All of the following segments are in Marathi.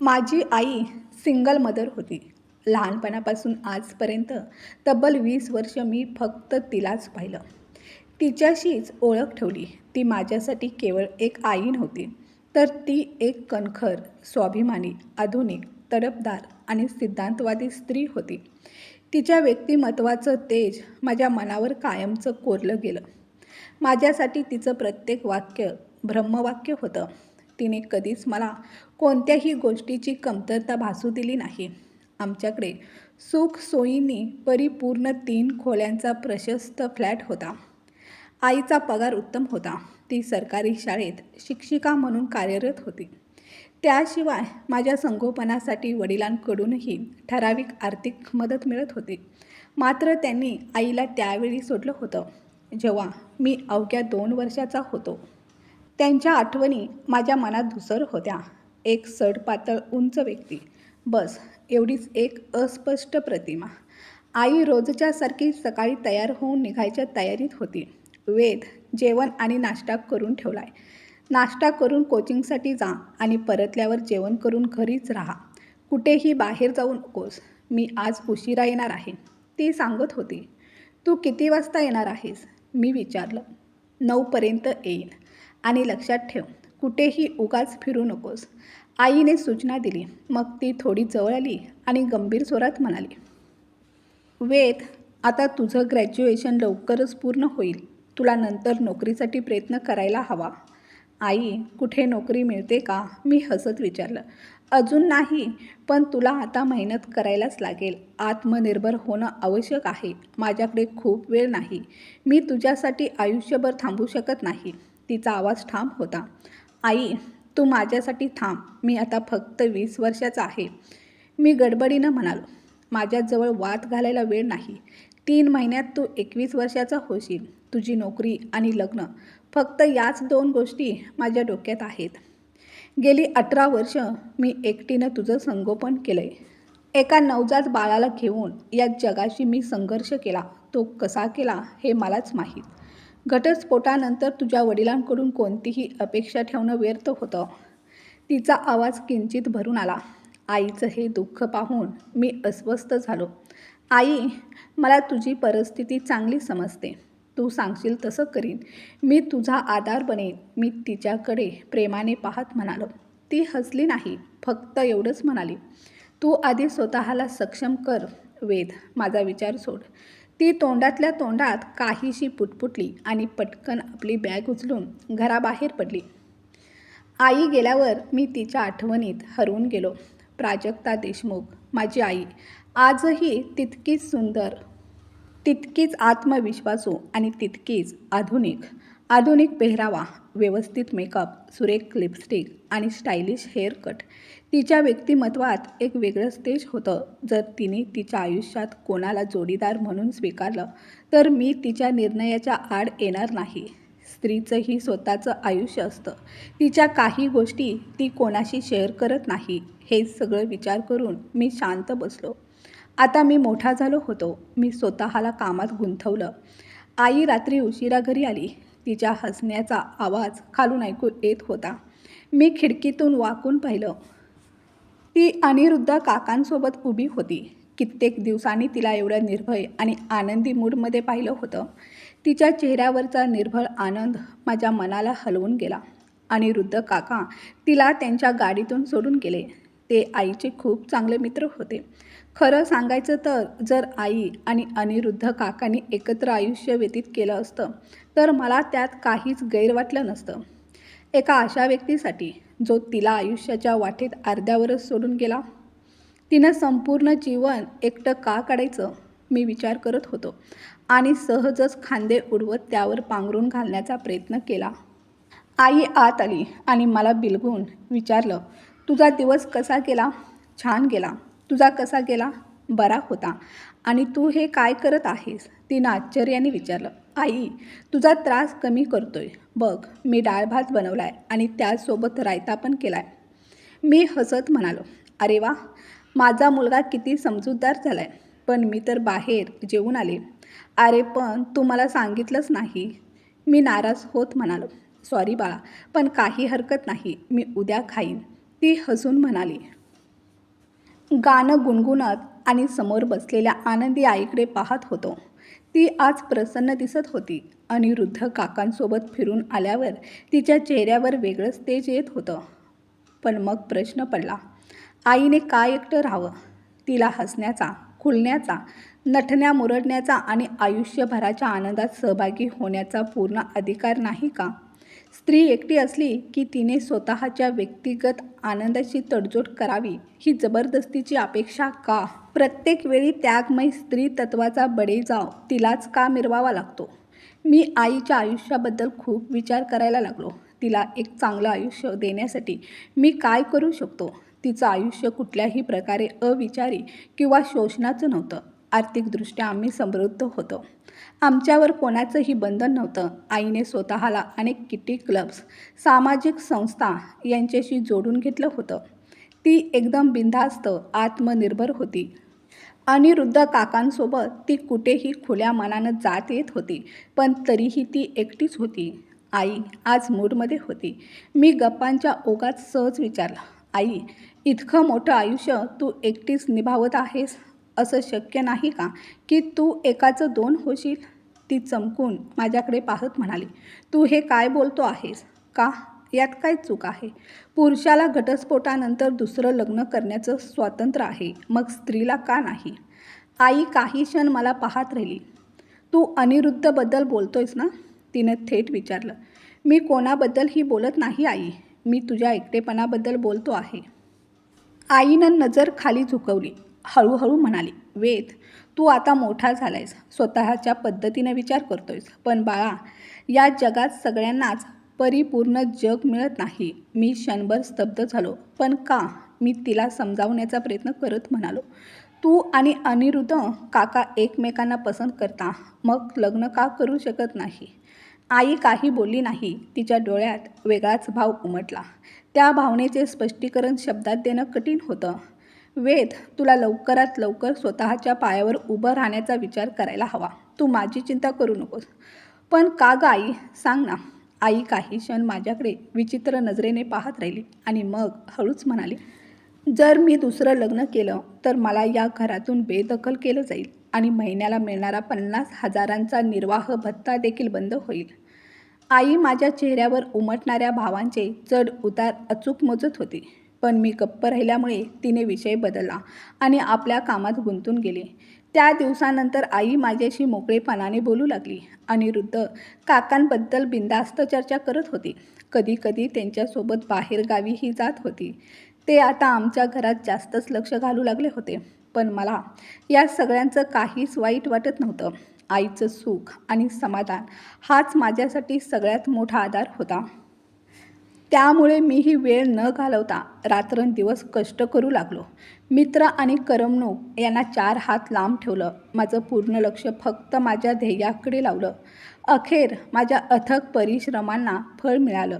माझी आई सिंगल मदर होती. लहानपणापासून आजपर्यंत तब्बल वीस वर्ष मी फक्त तिलाच पाहिलं. तिच्याशीच ओळख ठेवली. ती माझ्यासाठी केवळ एक आई नव्हती तर ती एक कणखर स्वाभिमानी आधुनिक तडफदार आणि सिद्धांतवादी स्त्री होती. तिच्या व्यक्तिमत्वाचं तेज माझ्या मनावर कायमचं कोरलं गेलं. माझ्यासाठी तिचं प्रत्येक वाक्य ब्रह्मवाक्य होतं. तिने कधीच मला कोणत्याही गोष्टीची कमतरता भासू दिली नाही. आमच्याकडे सुख सोयींनी परिपूर्ण तीन खोल्यांचा प्रशस्त फ्लॅट होता. आईचा पगार उत्तम होता. ती सरकारी शाळेत शिक्षिका म्हणून कार्यरत होती. त्याशिवाय माझ्या संगोपनासाठी वडिलांकडूनही ठराविक आर्थिक मदत मिळत होती. मात्र त्यांनी आईला त्यावेळी सोडलं होतं. जेव्हा मी अवघ्या दोन वर्षाचा होतो. त्यांच्या आठवणी माझ्या मनात धुसर होत्या. एक सडपातळ उंच व्यक्ती. बस एवढीच एक अस्पष्ट प्रतिमा. आई रोजच्यासारखी सकाळी तयार होऊन निघायच्या तयारीत होती. वेद जेवण आणि नाश्ता करून ठेवलाय. नाश्ता करून कोचिंगसाठी जा आणि परतल्यावर जेवण करून घरीच राहा. कुठेही बाहेर जाऊ नकोस. मी आज उशिरा येणार आहे. ती सांगत होती. तू किती वाजता येणार आहेस? मी विचारलं. नऊपर्यंत येईन. आणि लक्षात ठेव कुठेही उगाच फिरू नकोस. आईने सूचना दिली. मग ती थोडी जवळ आली आणि गंभीर स्वरात म्हणाली वेद आता तुझं ग्रॅज्युएशन लवकरच पूर्ण होईल. तुला नंतर नोकरीसाठी प्रयत्न करायला हवा. आई कुठे नोकरी मिळते का? मी हसत विचारलं. अजून नाही पण तुला आता मेहनत करायलाच लागेल. आत्मनिर्भर होणं आवश्यक आहे. माझ्याकडे खूप वेळ नाही. मी तुझ्यासाठी आयुष्यभर थांबू शकत नाही. तिचा आवाज ठाम होता. आई तू माझ्यासाठी थांब. मी आता फक्त वीस वर्षाचा आहे. मी गडबडीनं म्हणालो माझ्याजवळ वाद घालायला वेळ नाही. तीन महिन्यात तू एकवीस वर्षाचा होशील. तुझी नोकरी आणि लग्न. फक्त याच दोन गोष्टी माझ्या डोक्यात आहेत. गेली अठरा वर्ष मी एकटीनं तुझं संगोपन केलं आहे एका नवजात बाळाला घेऊन या जगाशी मी संघर्ष केला. तो कसा केला हे मलाच माहीत. घटस्फोटानंतर तुझ्या वडिलांकडून कोणतीही अपेक्षा ठेवणं व्यर्थ होतं. तिचा आवाज किंचित भरून आला. आईचं हे दुःख पाहून मी अस्वस्थ झालो. आई मला तुझी परिस्थिती चांगली समजते. तू सांगशील तसं करीन. मी तुझा आधार बनेन. मी तिच्याकडे प्रेमाने पाहत म्हणालो. ती हसली नाही फक्त एवढंच म्हणाली. तू आधी स्वतःला सक्षम कर वेद. माझा विचार सोड. ती तोंडातल्या तोंडात काहीशी पुटपुटली आणि पटकन आपली बॅग उचलून घराबाहेर पडली. आई गेल्यावर मी तिच्या आठवणीत हरवून गेलो. प्राजक्ता देशमुख माझी आई आजही तितकीच सुंदर तितकीच आत्मविश्वासू आणि तितकीच आधुनिक. आधुनिक पेहरावा व्यवस्थित मेकअप सुरेख लिपस्टिक आणि स्टायलिश हेअरकट तिच्या व्यक्तिमत्वात एक वेगळंच तेज होतं. जर तिने तिच्या आयुष्यात कोणाला जोडीदार म्हणून स्वीकारलं तर मी तिच्या निर्णयाच्या आड येणार नाही. स्त्रीचंही स्वतःचं आयुष्य असतं. तिच्या काही गोष्टी ती कोणाशी शेअर करत नाही. हे सगळं विचार करून मी शांत बसलो. आता मी मोठा झालो होतो. मी स्वतःला कामात गुंतवलं. आई रात्री उशिरा घरी आली. तिच्या हसण्याचा आवाज खालून ऐकू येत होता. मी खिडकीतून वाकून पाहिलं. ती अनिरुद्ध काकांसोबत उभी होती. कित्येक दिवसांनी तिला एवढ्या निर्भय आणि आनंदी मूडमध्ये पाहिलं होतं. तिच्या चेहऱ्यावरचा निर्भळ आनंद माझ्या मनाला हलवून गेला. अनिरुद्ध काका तिला त्यांच्या गाडीतून सोडून गेले. ते आईचे खूप चांगले मित्र होते. खरं सांगायचं तर जर आई आणि अनिरुद्ध काकांनी एकत्र आयुष्य व्यतीत केलं असतं तर मला त्यात काहीच गैर वाटलं नसतं. एका अशा व्यक्तीसाठी जो तिला आयुष्याच्या वाटेत अर्ध्यावरच सोडून गेला. तिनं संपूर्ण जीवन एकटं का काढायचं मी विचार करत होतो आणि सहजच खांदे उडवत त्यावर पांघरून घालण्याचा प्रयत्न केला. आई आत आली आणि मला बिलगून विचारलं तुझा दिवस कसा गेला? छान गेला. तुझा कसा गेला? बरा होता. आणि तू हे काय करत आहेस? तिनं आश्चर्याने विचारलं. आई तुझा त्रास कमी करतोय. बघ मी डाळ भात बनवला आहे आणि त्यासोबत रायता पण केला आहे मी हसत म्हणालो अरे वा माझा मुलगा किती समजूतदार झाला आहे पण मी तर बाहेर जेवून आले. अरे पण तू मला सांगितलंच नाही. मी नाराज होत म्हणालो सॉरी बाळा पण काही हरकत नाही मी उद्या खाईन. ती हसून म्हणाली. गाणं गुणगुणत आणि समोर बसलेल्या आनंदी आईकडे पाहत होतो. ती आज प्रसन्न दिसत होती अनिरुद्ध काकांसोबत फिरून आल्यावर तिच्या चेहऱ्यावर वेगळंच तेज येत होतं. पण मग प्रश्न पडला आईने काय एकटं राहावं? तिला हसण्याचा खुलण्याचा नटण्या मुरडण्याचा आणि आयुष्यभराच्या आनंदात सहभागी होण्याचा पूर्ण अधिकार नाही का? स्त्री एकटी असली की तिने स्वतःच्या व्यक्तिगत आनंदाची तडजोड करावी ही जबरदस्तीची अपेक्षा का? प्रत्येक वेळी त्यागमय स्त्री तत्वाचा बडेजाव तिलाच का मिरवावा लागतो? मी आईच्या आयुष्याबद्दल खूप विचार करायला लागलो. तिला एक चांगलं आयुष्य देण्यासाठी मी काय करू शकतो? तिचं आयुष्य कुठल्याही प्रकारे अविचारी किंवा शोषणाचं नव्हतं. आर्थिकदृष्ट्या आम्ही समृद्ध होतो. आमच्यावर कोणाचंही बंधन नव्हतं. आईने स्वतःला अनेक किटी क्लब्स सामाजिक संस्था यांच्याशी जोडून घेतलं होतं. ती एकदम बिनधास्त आत्मनिर्भर होती. अनिरुद्ध काकांसोबत ती कुठेही खुल्या मनानं जात येत होती पण तरीही ती एकटीच होती. आई आज मूडमध्ये होती. मी गप्पांच्या ओघात सहज विचारलं आई इतकं मोठं आयुष्य तू एकटीच निभावत आहेस? असं शक्य नाही का? की तू एकाचं दोन होशील? ती चमकून माझ्याकडे पाहत म्हणाली तू हे काय बोलतो आहेस? का? यात काय चूक आहे? पुरुषाला घटस्फोटानंतर दुसरं लग्न करण्याचं स्वातंत्र्य आहे मग स्त्रीला का नाही? आई काही क्षण मला पाहत राहिली तू अनिरुद्धबद्दल बोलतोयस ना? तिने थेट विचारलं मी कोणाबद्दल ही बोलत नाही आई मी तुझ्या एकटेपणाबद्दल बोलतो आहे. आईनं नजर खाली झुकवली हळूहळू म्हणाली वेद तू आता मोठा झालायस स्वतःच्या पद्धतीने विचार करतोयस. पण बाळा या जगात सगळ्यांनाच परिपूर्ण जग मिळत नाही. मी क्षणभर स्तब्ध झालो. पण का मी तिला समजावण्याचा प्रयत्न करत म्हणालो तू आणि अनिरुद्ध काका एकमेकांना पसंत करता. मग लग्न का करू शकत नाही? आई काही बोलली नाही. तिच्या डोळ्यात वेगळाच भाव उमटला. त्या भावनेचे स्पष्टीकरण शब्दात देणं कठीण होतं. वेद तुला लवकरात लवकर स्वतःच्या पायावर उभं राहण्याचा विचार करायला हवा. तू माझी चिंता करू नकोस. पण का ग आई? सांग ना. आई काही क्षण माझ्याकडे विचित्र नजरेने पाहत राहिली आणि मग हळूच म्हणाली जर मी दुसरं लग्न केलं तर मला या घरातून बेदखल केलं जाईल आणि महिन्याला मिळणारा पन्नास हजारांचा निर्वाह भत्ता देखील बंद होईल. आई माझ्या चेहऱ्यावर उमटणाऱ्या भावांचे चढ उतार अचूक मोजत होती. पण मी गप्प राहिल्यामुळे तिने विषय बदलला आणि आपल्या कामात गुंतून गेले. त्या दिवसानंतर आई माझ्याशी मोकळेपणाने बोलू लागली अनिरुद्ध काकांबद्दल बिंदास्त चर्चा करत होती. कधीकधी त्यांच्यासोबत बाहेरगावीही जात होती. ते आता आमच्या घरात जास्तच लक्ष घालू लागले होते. पण मला या सगळ्यांचं काहीच वाईट वाटत नव्हतं. आईचं सुख आणि समाधान हाच माझ्यासाठी सगळ्यात मोठा आधार होता. त्यामुळे मीही वेळ न घालवता रात्रंदिवस कष्ट करू लागलो. मित्र आणि करमणूक यांना चार हात लांब ठेवलं. माझं पूर्ण लक्ष फक्त माझ्या ध्येयाकडे लावलं. अखेर माझ्या अथक परिश्रमांना फळ मिळालं.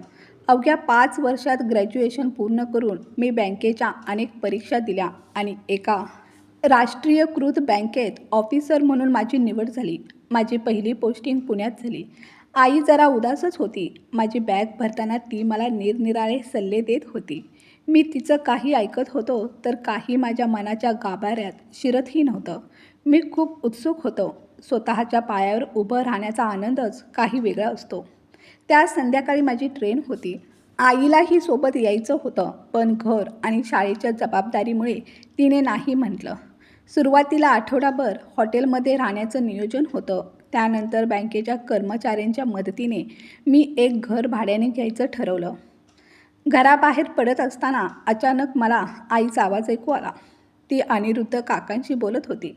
अवघ्या पाच वर्षात ग्रॅज्युएशन पूर्ण करून मी बँकेच्या अनेक परीक्षा दिल्या आणि एका राष्ट्रीयकृत बँकेत ऑफिसर म्हणून माझी निवड झाली. माझी पहिली पोस्टिंग पुण्यात झाली. आई जरा उदासच होती. माझी बॅग भरताना ती मला निरनिराळे सल्ले देत होती. मी तिचं काही ऐकत होतो तर काही माझ्या मनाच्या गाभाऱ्यात शिरतही नव्हतं. मी खूप उत्सुक होतो. स्वतःच्या पायावर उभं राहण्याचा आनंदच काही वेगळा असतो. त्या संध्याकाळी माझी ट्रेन होती. आईलाही सोबत यायचं होतं पण घर आणि शाळेच्या जबाबदारीमुळे तिने नाही म्हटलं. सुरुवातीला आठवडाभर हॉटेलमध्ये राहण्याचं नियोजन होतं. त्यानंतर बँकेच्या कर्मचाऱ्यांच्या मदतीने मी एक घर भाड्याने घ्यायचं ठरवलं. घराबाहेर पडत असताना अचानक मला आईचा आवाज ऐकू आला. ती अनिरुद्ध काकांशी बोलत होती.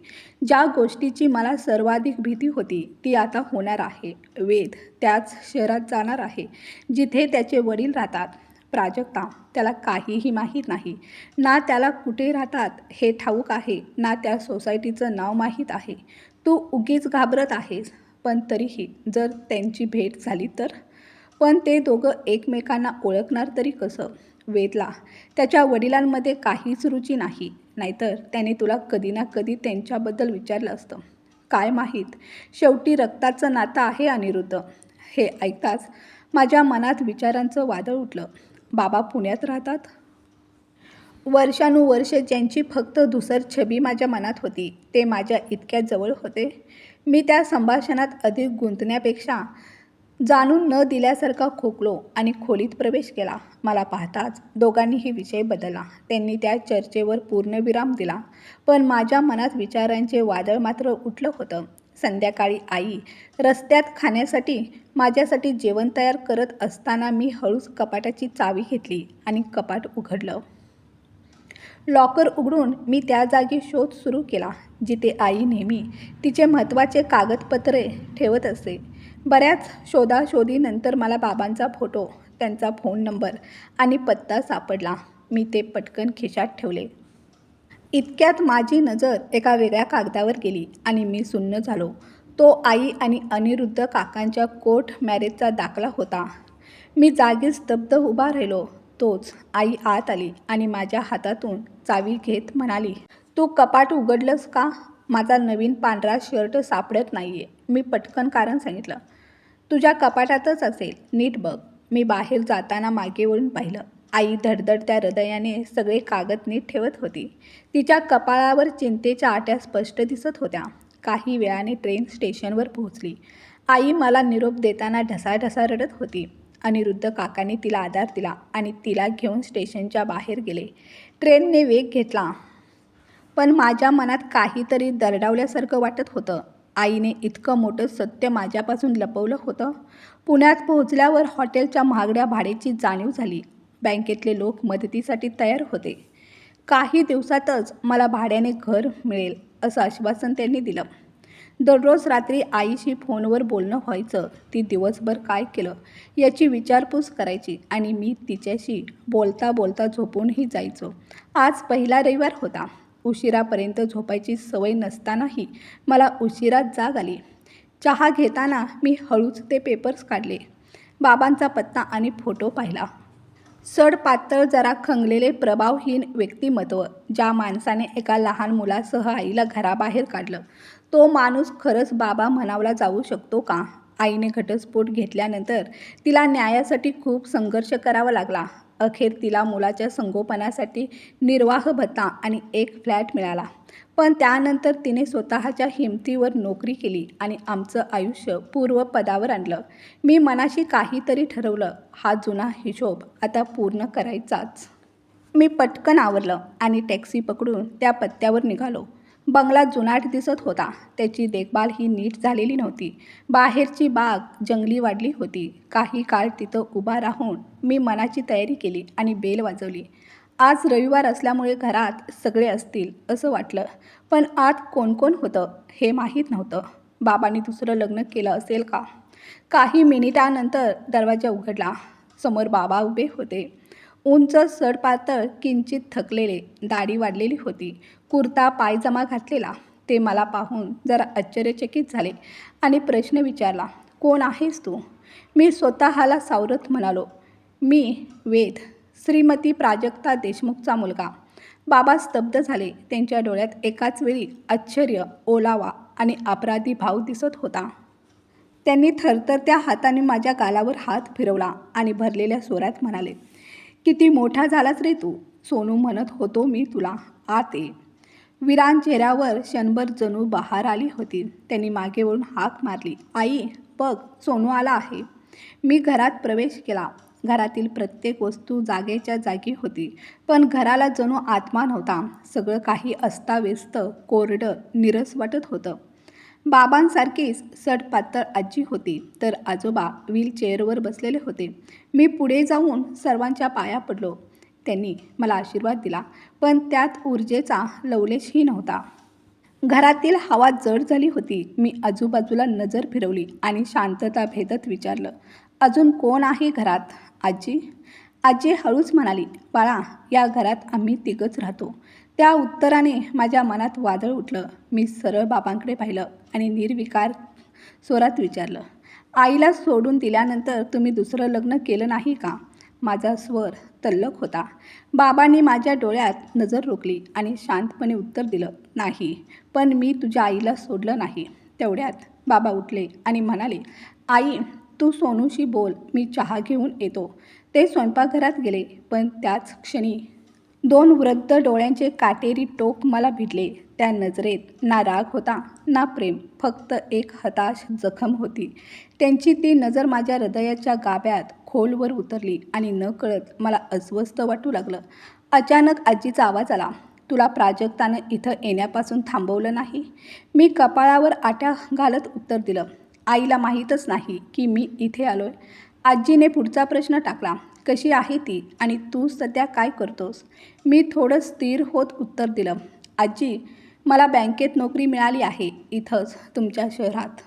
ज्या गोष्टीची मला सर्वाधिक भीती होती ती आता होणार आहे. वेद त्याच शहरात जाणार आहे जिथे त्याचे वडील राहतात. प्राजक्ता त्याला काहीही माहीत नाही. ना त्याला कुठे राहतात हे ठाऊक आहे ना त्या सोसायटीचं नाव माहीत आहे. तू उगीच घाबरत आहेस. पण तरीही जर त्यांची भेट झाली तर? पण ते दोघं एकमेकांना ओळखणार तरी कसं? वेदला त्याच्या वडिलांमध्ये काहीच रुची नाही. नाहीतर त्याने तुला कधी ना कधी त्यांच्याबद्दल विचारलं असतं. काय माहीत? शेवटी रक्ताचं नातं आहे अनिरुद्ध. हे ऐकताच माझ्या मनात विचारांचं वादळ उठलं. बाबा पुण्यात राहतात? वर्षानुवर्ष ज्यांची फक्त धुसर छबी माझ्या मनात होती ते माझ्या इतक्या जवळ होते. मी त्या संभाषणात अधिक गुंतण्यापेक्षा जाणून न दिल्यासारखा खोकलो आणि खोलीत प्रवेश केला. मला पाहताच दोघांनीही विषय बदलला. त्यांनी त्या चर्चेवर पूर्णविराम दिला. पण माझ्या मनात विचारांचे वादळ मात्र उठलं होतं. संध्याकाळी आई रस्त्यात खाण्यासाठी माझ्यासाठी जेवण तयार करत असताना मी हळूच कपाटाची चावी घेतली आणि कपाट उघडलं. लॉकर उघडून मी त्या जागी शोध सुरू केला जिथे आई नेहमी तिचे महत्त्वाचे कागदपत्रे ठेवत असे. बऱ्याच शोधाशोधीनंतर मला बाबांचा फोटो त्यांचा फोन नंबर आणि पत्ता सापडला. मी ते पटकन खिशात ठेवले. इतक्यात माझी नजर एका वेगळ्या कागदावर गेली आणि मी सुन्न झालो. तो आई आणि अनिरुद्ध काकांच्या कोर्ट मॅरेजचा दाखला होता. मी जागीच स्तब्ध उभा राहिलो. तोच आई आत आली आणि माझ्या हातातून चावी घेत म्हणाली तू कपाट उघडलंस का? माझा नवीन पांढरा शर्ट सापडत नाही आहे मी पटकन कारण सांगितलं तुझ्या कपाटातच असेल नीट बघ. मी बाहेर जाताना मागेवरून पाहिलं आई धडधडत्या हृदयाने सगळे कागद नीट ठेवत होती. तिच्या कपाळावर चिंतेच्या आट्या स्पष्ट दिसत होत्या. काही वेळाने ट्रेन स्टेशनवर पोहोचली. आई मला निरोप देताना ढसाढसा रडत होती. अनिरुद्ध काकांनी तिला आधार दिला आणि तिला घेऊन स्टेशनच्या बाहेर गेले. ट्रेनने वेग घेतला. पण माझ्या मनात काहीतरी दरडावल्यासारखं वाटत होतं. आईने इतकं मोठं सत्य माझ्यापासून लपवलं होतं. पुण्यात पोहोचल्यावर हॉटेलच्या महागड्या भाड्याची जाणीव झाली. बँकेतले लोक मदतीसाठी तयार होते. काही दिवसातच मला भाड्याने घर मिळेल असं आश्वासन त्यांनी दिलं. दररोज रात्री आईशी फोनवर बोलणं व्हायचं. ती दिवसभर काय केलं? याची विचारपूस करायची आणि मी तिच्याशी बोलता बोलता झोपूनही जायचो. आज पहिला रविवार होता. उशिरापर्यंत झोपायची सवय नसतानाही मला उशिरात जाग आली. चहा घेताना मी हळूच ते पेपर्स काढले. बाबांचा पत्ता आणि फोटो पाहिला. सड पातळ जरा खंगलेले प्रभावहीन व्यक्तिमत्व ज्या माणसाने एका लहान मुलासह आईला घराबाहेर काढलं. तो माणूस खरंच बाबा म्हणावला जाऊ शकतो का? आईने घटस्फोट घेतल्यानंतर तिला न्यायासाठी खूप संघर्ष करावा लागला. अखेर तिला मुलाच्या संगोपनासाठी निर्वाह भत्ता आणि एक फ्लॅट मिळाला. पण त्यानंतर तिने स्वतःच्या हिमतीवर नोकरी केली आणि आमचं आयुष्य पूर्वपदावर आणलं. मी मनाशी काहीतरी ठरवलं. हा जुना हिशोब आता पूर्ण करायचाच. मी पटकन आवरलं आणि टॅक्सी पकडून त्या पत्त्यावर निघालो. बंगला जुनाट दिसत होता. त्याची देखभाल ही नीट झालेली नव्हती. बाहेरची बाग जंगली वाढली होती. काही काळ तिथं उभा राहून मी मनाची तयारी केली आणि बेल वाजवली. आज रविवार असल्यामुळे घरात सगळे असतील असं वाटलं. पण आत कोण कोण होतं हे माहीत नव्हतं. बाबांनी दुसरं लग्न केलं असेल का? काही मिनिटानंतर दरवाजा उघडला. समोर बाबा उभे होते. उंच सडपातळ किंचित थकलेले दाढी वाढलेली होती. कुर्ता पायजमा घातलेला ते मला पाहून जरा आश्चर्यचकित झाले आणि प्रश्न विचारला कोण आहेस तू? मी स्वतःला सावरत म्हणालो मी वेद श्रीमती प्राजक्ता देशमुखचा मुलगा. बाबा स्तब्ध झाले त्यांच्या डोळ्यात एकाच वेळी आश्चर्य ओलावा आणि अपराधी भाव दिसत होता. त्यांनी थरथरत्या हाताने माझ्या गालावर हात फिरवला आणि भरलेल्या स्वरात म्हणाले किती मोठा झालाच रे तू? सोनू म्हणत होतो मी तुला आते. विरान चेहऱ्यावर क्षणभर जणू बहार आली होती. त्यांनी मागे वळून हाक मारली. आई बघ सोनू आला आहे. मी घरात प्रवेश केला. घरातील प्रत्येक वस्तू जागेच्या जागी होती. पण घराला जणू आत्मा नव्हता. सगळं काही अस्ताव्यस्त कोरडं निरस वाटत होतं. बाबांसारखीच सडपातळ आजी होती. तर आजोबा व्हीलचेअरवर बसलेले होते. मी पुढे जाऊन सर्वांच्या पाया पडलो. त्यांनी मला आशीर्वाद दिला पण त्यात ऊर्जेचा लवलेशही नव्हता. घरातील हवा जड झाली होती. मी आजूबाजूला नजर फिरवली आणि शांतता भेदत विचारलं अजून कोण आहे घरात आजी? आजी हळूच म्हणाली बाळा या घरात आम्ही तिघच राहतो. त्या उत्तराने माझ्या मनात वादळ उठलं. मी सरळ बाबांकडे पाहिलं आणि निर्विकार स्वरात विचारलं आईला सोडून दिल्यानंतर तुम्ही दुसरं लग्न केलं नाही का? माझा स्वर तल्लक होता. बाबांनी माझ्या डोळ्यात नजर रोखली आणि शांतपणे उत्तर दिलं नाही पण मी तुझ्या आईला सोडलं नाही. तेवढ्यात बाबा उठले आणि म्हणाले आई तू सोनूशी बोल मी चहा घेऊन येतो. ते स्वयंपाकघरात गेले पण त्याच क्षणी दोन वृद्ध डोळ्यांचे काटेरी टोक मला भिडले. त्या नजरेत ना राग होता ना प्रेम फक्त एक हताश जखम होती. त्यांची ती नजर माझ्या हृदयाच्या गाभ्यात खोलवर उतरली आणि न कळत मला अस्वस्थ वाटू लागलं. अचानक आजीचा आवाज आला तुला प्राजक्तानं इथं येण्यापासून थांबवलं नाही मी कपाळावर आट्या घालत उत्तर दिलं आईला माहीतच नाही की मी इथे आलोय आजीने पुढचा प्रश्न टाकला कशी आहे ती आणि तू सध्या काय करतोस मी थोडं स्थिर होत उत्तर दिलं आजी मला बँकेत नोकरी मिळाली आहे इथंच तुमच्या शहरात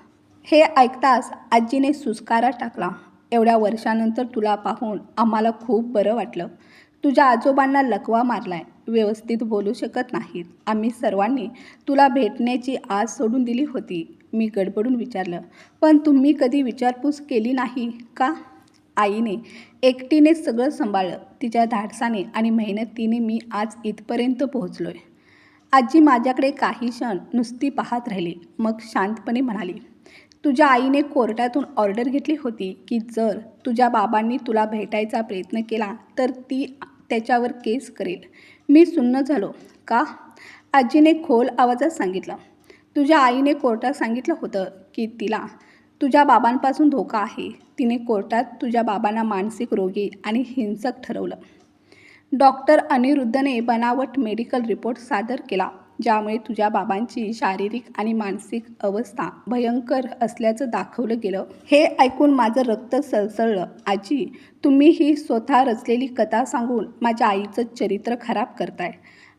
हे ऐकताच आजीने सुस्कारा टाकला एवढ्या वर्षानंतर तुला पाहून आम्हाला खूप बरं वाटलं. तुझ्या आजोबांना लकवा मारलाय. व्यवस्थित बोलू शकत नाहीत. आम्ही सर्वांनी तुला भेटण्याची आस सोडून दिली होती. मी गडबडून विचारलं पण तुम्ही कधी विचारपूस केली नाही का? आईने एकटीने सगळं सांभाळलं. तिच्या धाडसाने आणि मेहनतीने मी आज इथपर्यंत पोहोचलो आहे आजी माझ्याकडे काही क्षण नुसती पाहत राहिली. मग शांतपणे म्हणाली तुझ्या आईने कोर्टातून ऑर्डर घेतली होती की जर तुझ्या बाबांनी तुला भेटायचा प्रयत्न केला तर ती त्याच्यावर केस करेल. मी सुन्न झालो. का? आजीने खोल आवाजात सांगितलं. तुझ्या आईने कोर्टात सांगितलं होतं की तिला तुझ्या बाबांपासून धोका आहे. तिने कोर्टात तुझ्या बाबांना मानसिक रोगी आणि हिंसक ठरवलं. डॉक्टर अनिरुद्धने बनावट मेडिकल रिपोर्ट सादर केला. ज्यामुळे तुझ्या बाबांची शारीरिक आणि मानसिक अवस्था भयंकर असल्याचं दाखवलं गेलं. हे ऐकून माझं रक्त सळसळलं. आजी तुम्ही ही स्वतः रचलेली कथा सांगून माझ्या आईचं चरित्र खराब करताय.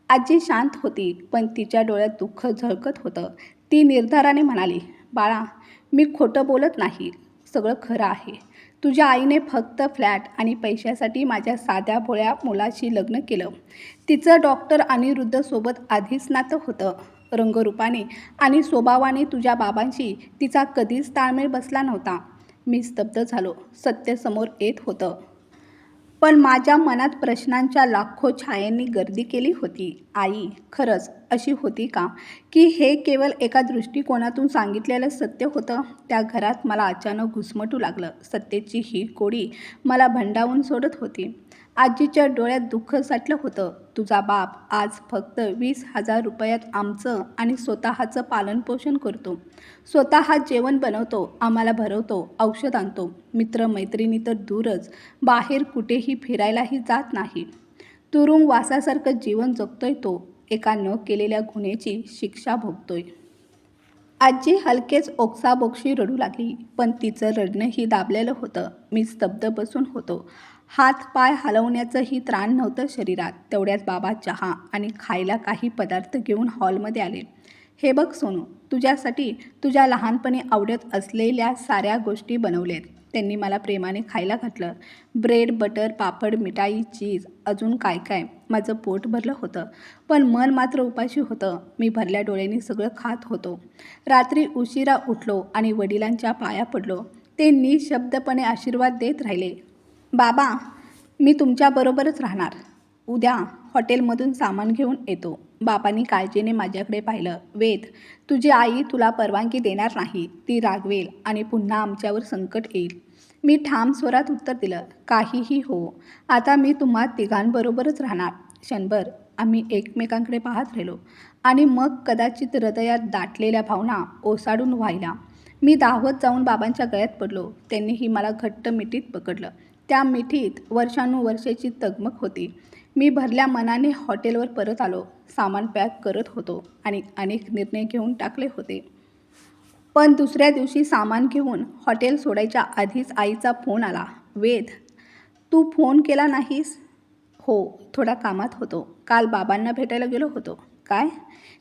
आजी शांत होती पण तिच्या डोळ्यात दुःख झळकत होतं. ती निर्धाराने म्हणाली बाळा मी खोटं बोलत नाही. सगळं खरं आहे. तुझ्या आईने फक्त फ्लॅट आणि पैशासाठी माझ्या साध्या भोळ्या मुलाशी लग्न केलं. तिचं डॉक्टर अनिरुद्धसोबत आधीच नातं होतं. रंगरूपाने आणि स्वभावाने तुझ्या बाबांशी तिचा कधीच ताळमेळ बसला नव्हता. मी स्तब्ध झालो. सत्य समोर येत होतं. पण माझ्या मनात प्रश्नांच्या लाखो छायांनी गर्दी केली होती. आई खरंच अशी होती का? की हे केवळ एका दृष्टिकोनातून सांगितलेलं सत्य होतं? त्या घरात मला अचानक घुसमटू लागलं. सत्तेची ही कोडी मला भंडावून सोडत होती. आजीच्या डोळ्यात दुःख साठलं होतं. तुझा बाप आज फक्त वीस हजार रुपयात आमचं आणि स्वतःचं पालनपोषण करतो. स्वतः जेवण बनवतो आम्हाला भरवतो औषध आणतो. मित्रमैत्रिणी तर दूरच बाहेर कुठेही फिरायलाही जात नाही. तुरुंग वासासारखं जीवन जगतोय तो एका न केलेल्या गुन्ह्याची शिक्षा भोगतोय. आजी हलकेच ओक्साबोक्शी रडू लागली पण तिचं रडणंही दाबलेलं होतं. मी स्तब्ध बसून होतो. हात पाय हलवण्याचंही त्राण नव्हतं शरीरात. तेवढ्यात बाबा चहा आणि खायला काही पदार्थ घेऊन हॉलमध्ये आले. हे बघ सोनू तुझ्यासाठी तुझ्या लहानपणी आवडत असलेल्या साऱ्या गोष्टी बनवल्यात त्यांनी मला प्रेमाने खायला घातलं. ब्रेड बटर पापड मिठाई चीज अजून काय काय माझं पोट भरलं होतं. पण मन मात्र उपाशी होतं. मी भरल्या डोळ्यांनी सगळं खात होतो. रात्री उशिरा उठलो आणि वडिलांच्या पाया पडलो. ते निशब्दपणे आशीर्वाद देत राहिले. बाबा मी तुमच्याबरोबरच राहणार. उद्या हॉटेलमधून सामान घेऊन येतो. बाबांनी काळजीने माझ्याकडे पाहिलं. वेद तुझी आई तुला परवानगी देणार नाही. ती रागवेल आणि पुन्हा आमच्यावर संकट येईल. मी ठाम स्वरात उत्तर दिलं काहीही हो. आता मी तुम्हा तिघांबरोबरच राहणार. क्षणभर आम्ही एकमेकांकडे पाहत राहिलो आणि मग कदाचित हृदयात दाटलेल्या भावना ओसाडून व्हायला मी दाहवत जाऊन बाबांच्या गळ्यात पडलो. त्यांनीही मला घट्ट मिठीत पकडलं. त्या मिठीत वर्षानुवर्षाची तगमग होती. मी भरल्या मनाने हॉटेलवर परत आलो. सामान पॅक करत होतो आणि अनेक निर्णय घेऊन टाकले होते. पण दुसऱ्या दिवशी सामान घेऊन हॉटेल सोडायच्या आधीच आईचा फोन आला. वेद तू फोन केला नाहीस? हो थोडा कामात होतो. काल बाबांना भेटायला गेलो होतो. काय?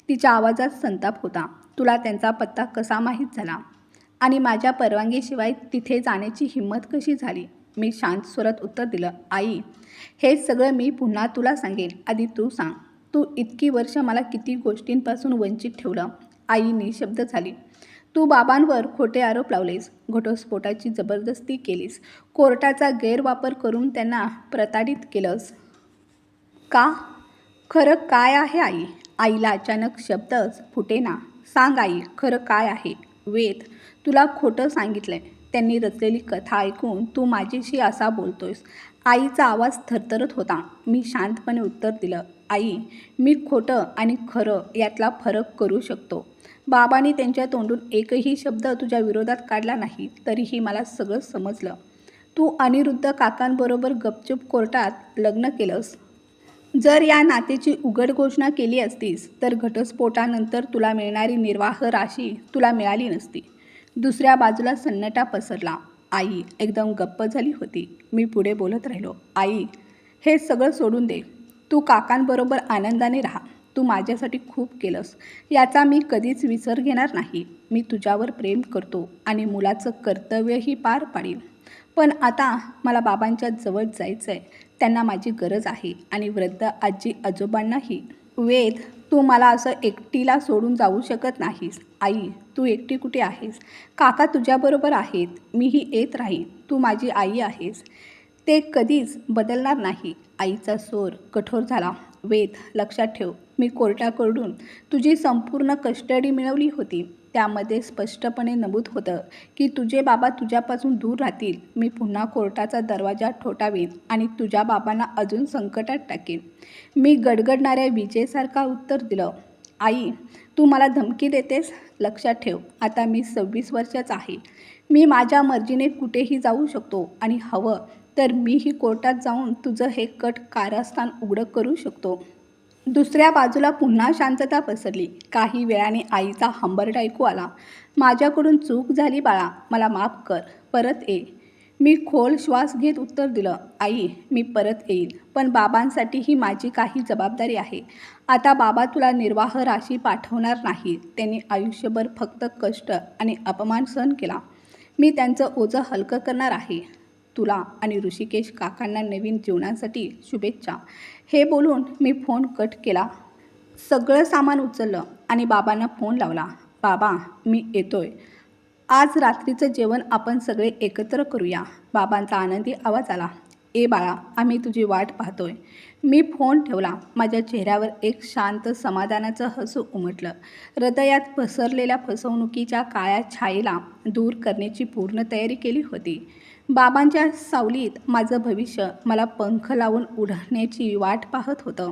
तिच्या आवाजात संताप होता. तुला त्यांचा पत्ता कसा माहीत झाला? आणि माझ्या परवानगीशिवाय तिथे जाण्याची हिंमत कशी झाली? मी शांत स्वरात उत्तर दिलं आई हे सगळं मी पुन्हा तुला सांगेन. आधी तू सांग. तू इतकी वर्ष मला किती गोष्टींपासून वंचित ठेवलं. आई निशब्द झाली. तू बाबांवर खोटे आरोप लावलेस घटस्फोटाची जबरदस्ती केलीस कोर्टाचा गैरवापर करून त्यांना प्रताडित केलंस. का? खरं काय आहे आई? आईला अचानक शब्दच फुटेना. सांग आई खरं काय आहे? वेद तुला खोटं सांगितलं आहे त्यांनी रचलेली कथा ऐकून तू माझीशी असा बोलतोयस. आईचा आवाज थरथरत होता. मी शांतपणे उत्तर दिलं आई मी खोटं आणि खरं यातला फरक करू शकतो. बाबांनी त्यांच्या तोंडून एकही शब्द तुझ्या विरोधात काढला नाही तरीही मला सगळं समजलं. तू अनिरुद्ध काकांबरोबर गपचूप कोर्टात लग्न केलंस. जर या नातेची उघड घोषणा केली असतीस तर घटस्फोटानंतर तुला मिळणारी निर्वाह राशी तुला मिळाली नसती. दुसऱ्या बाजूला सन्नाटा पसरला. आई एकदम गप्प झाली होती. मी पुढे बोलत राहिलो. आई हे सगळं सोडून दे. तू काकांबरोबर आनंदाने राहा. तू माझ्यासाठी खूप केलंस. याचा मी कधीच विसर घेणार नाही. मी तुझ्यावर प्रेम करतो आणि मुलाचं कर्तव्यही पार पाडील पण आता मला बाबांच्या जवळ जायचं आहे त्यांना माझी गरज आहे आणि वृद्ध आजी आजोबांनाही. वेद तू मला असं एकटीला सोडून जाऊ शकत नाहीस. आई तू एकटी कुठे आहेस? काका तुझ्याबरोबर आहेत मीही येत राहीन तू माझी आई आहेस. ते कधीच बदलणार नाही. आईचा सोर कठोर झाला. वेद लक्षात ठेव मी कोर्टाकडून तुझी संपूर्ण कस्टडी मिळवली होती. त्यामध्ये स्पष्टपणे नमूद होतं की तुझे बाबा तुझ्यापासून दूर राहतील. मी पुन्हा कोर्टाचा दरवाजा ठोठावेन आणि तुझ्या बाबांना अजून संकटात टाकेन. मी गडगडणाऱ्या विजेसारखा उत्तर दिलं. आई तू मला धमकी देतेस? लक्षात ठेव आता मी सव्वीस वर्षाचा आहे. मी माझ्या मर्जीने कुठेही जाऊ शकतो आणि हवं तर मीही कोर्टात जाऊन तुझं हे कट कारस्थान उघडं करू शकतो. दुसऱ्या बाजूला पुन्हा शांतता पसरली. काही वेळाने आईचा हंबरट ऐकू आला. माझ्याकडून चूक झाली बाळा मला माफ कर. परत ये. मी खोल श्वास घेत उत्तर दिलं आई मी परत येईन. पण बाबांसाठी ही माझी काही जबाबदारी आहे. आता बाबा तुला निर्वाह राशी पाठवणार नाही त्यांनी आयुष्यभर फक्त कष्ट आणि अपमान सहन केला. मी त्यांचं ओझं हलकं करणार आहे. तुला आणि ऋषिकेश काकांना नवीन जीवनासाठी शुभेच्छा. हे बोलून मी फोन कट केला. सगळं सामान उचललं आणि बाबांना फोन लावला. बाबा मी येतोय. आज रात्रीचं जेवण आपण सगळे एकत्र करूया. बाबांचा आनंदी आवाज आला. ए बाळा आम्ही तुझी वाट पाहतोय मी फोन ठेवला. माझ्या चेहऱ्यावर एक शांत समाधानाचं हसू उमटलं. हृदयात पसरलेल्या फसवणुकीच्या काळ्या छायेला दूर करण्याची पूर्ण तयारी केली होती. बाबांच्या सावलीत माझं भविष्य मला पंख लावून उडण्याची वाट पाहत होतं.